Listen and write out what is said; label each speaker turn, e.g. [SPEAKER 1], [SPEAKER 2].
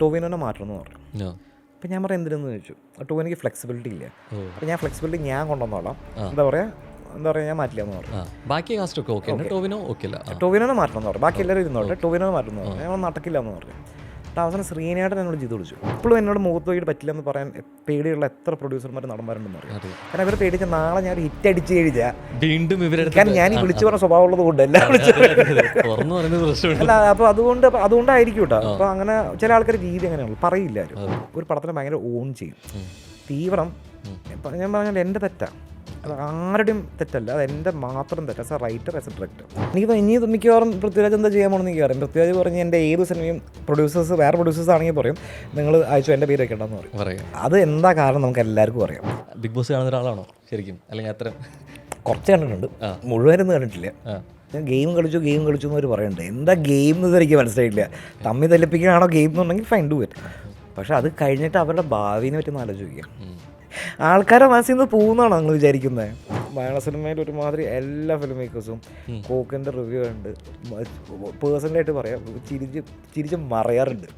[SPEAKER 1] ടോവിനോനെ മാറ്റണം എന്ന് പറഞ്ഞു. അപ്പം ഞാൻ പറയാം എന്തിനെന്ന് ചോദിച്ചു? ടോവിനോക്ക് ഫ്ലെക്സിബിലിറ്റി ഇല്ല. അപ്പം ഞാൻ ഫ്ലെക്സിബിലിറ്റി ഞാൻ കൊണ്ടുവന്നോളാം. എന്താ പറയുക എന്താ പറയുക ഞാൻ മാറ്റില്ല എന്ന് പറഞ്ഞു.
[SPEAKER 2] ബാക്കി കാസ്റ്റ് ഒക്കെ ഓക്കെ ടോവിനോ ഓക്കെ
[SPEAKER 1] ടോവിനോനെ മാറ്റണം എന്ന് പറഞ്ഞു. ബാക്കി എല്ലാവരും ഇരുന്നോട്ടെ ടോവിനോനെ മാറ്റണം എന്ന് പറഞ്ഞു. ഞങ്ങൾ നടക്കില്ല എന്ന് പറഞ്ഞു. അവസാനം ശ്രീനേട്ടൻ എന്നോട് ചെയ്ത് വിളിച്ചു. ഇപ്പോഴും എന്നോട് മുഖത്ത് നോക്കിയിട്ട് പറ്റില്ല എന്ന് പറയാൻ പേടിയുള്ള എത്ര പ്രൊഡ്യൂസർമാർ നടന്മാരുണ്ടെന്ന് അറിയാം. കാരണം ഇവർ പേടിച്ച നാളെ ഞാൻ ഹിറ്റ് അടിച്ച് കഴിഞ്ഞാൽ
[SPEAKER 2] വീണ്ടും
[SPEAKER 1] കാരണം ഞാൻ ഈ വിളിച്ചു പറഞ്ഞ സ്വഭാവമുള്ളത് കൊണ്ട് എല്ലാം വിളിച്ചു അല്ല അപ്പോൾ അതുകൊണ്ട് അതുകൊണ്ടായിരിക്കും കേട്ടോ അപ്പോൾ അങ്ങനെ ചില ആൾക്കാർ രീതി അങ്ങനെയാണ് പറയില്ല ഒരു പടത്തിനെ ഭയങ്കര ഓൺ ചെയ്യും. തീവ്രം. ഞാൻ പറഞ്ഞാൽ എന്റെ തെറ്റാ. അത് ആരുടെയും തെറ്റല്ല. അത് എന്റെ മാത്രം തെറ്റ്. As a writer as a director എനിക്ക് ഇനി മിക്കവാറും പൃഥ്വിരാജ് എന്താ ചെയ്യാൻ പോകണമെന്ന് എനിക്ക് പറയും പൃഥ്വിരാജ് പറഞ്ഞ് എന്റെ ഏത് സിനിമയും പ്രൊഡ്യൂസേഴ്സ് വേറെ പ്രൊഡ്യൂസേഴ്സ് ആണെങ്കിൽ പറയും നിങ്ങൾ അയച്ചു എന്റെ പേര് വെക്കണ്ടെന്ന് പറയും.
[SPEAKER 2] പറയാം.
[SPEAKER 1] അത് എന്താ കാരണം നമുക്ക് എല്ലാവർക്കും അറിയാം.
[SPEAKER 2] ബിഗ് ബോസ് കാണുന്ന ഒരാളാണോ ശരിക്കും? അല്ലെങ്കിൽ അത്ര
[SPEAKER 1] കുറച്ച് കണ്ടിട്ടുണ്ട്. മുഴുവനൊന്നും കണ്ടിട്ടില്ല. ഞാൻ ഗെയിം കളിച്ചു ഗെയിം കളിച്ചു എന്നവർ പറയുന്നുണ്ട് എന്താ ഗെയിം എന്ന് എനിക്ക് മനസ്സിലായില്ല തമ്മിൽ തല്ലിപ്പിക്കുകയാണോ ഗെയിം എന്നുണ്ടെങ്കിൽ ഫൈൻ ഡു ഇറ്റ് പക്ഷെ അത് കഴിഞ്ഞിട്ട് അവരുടെ ഭാവിനെ പറ്റി ഒന്ന് ആലോചിക്കുക. ആൾക്കാരെ മനസ്സിൽ നിന്ന് പോകുന്നതാണ് നിങ്ങൾ വിചാരിക്കുന്നത്? മലയാള സിനിമയിൽ ഒരുമാതിരി എല്ലാ ഫിലിം മേക്കേഴ്സും കോക്കിന്റെ റിവ്യൂ ഉണ്ട് പേഴ്സണലായിട്ട് പറയാം ചിരിച്ച് ചിരിച്ച് മറയാറുണ്ട്.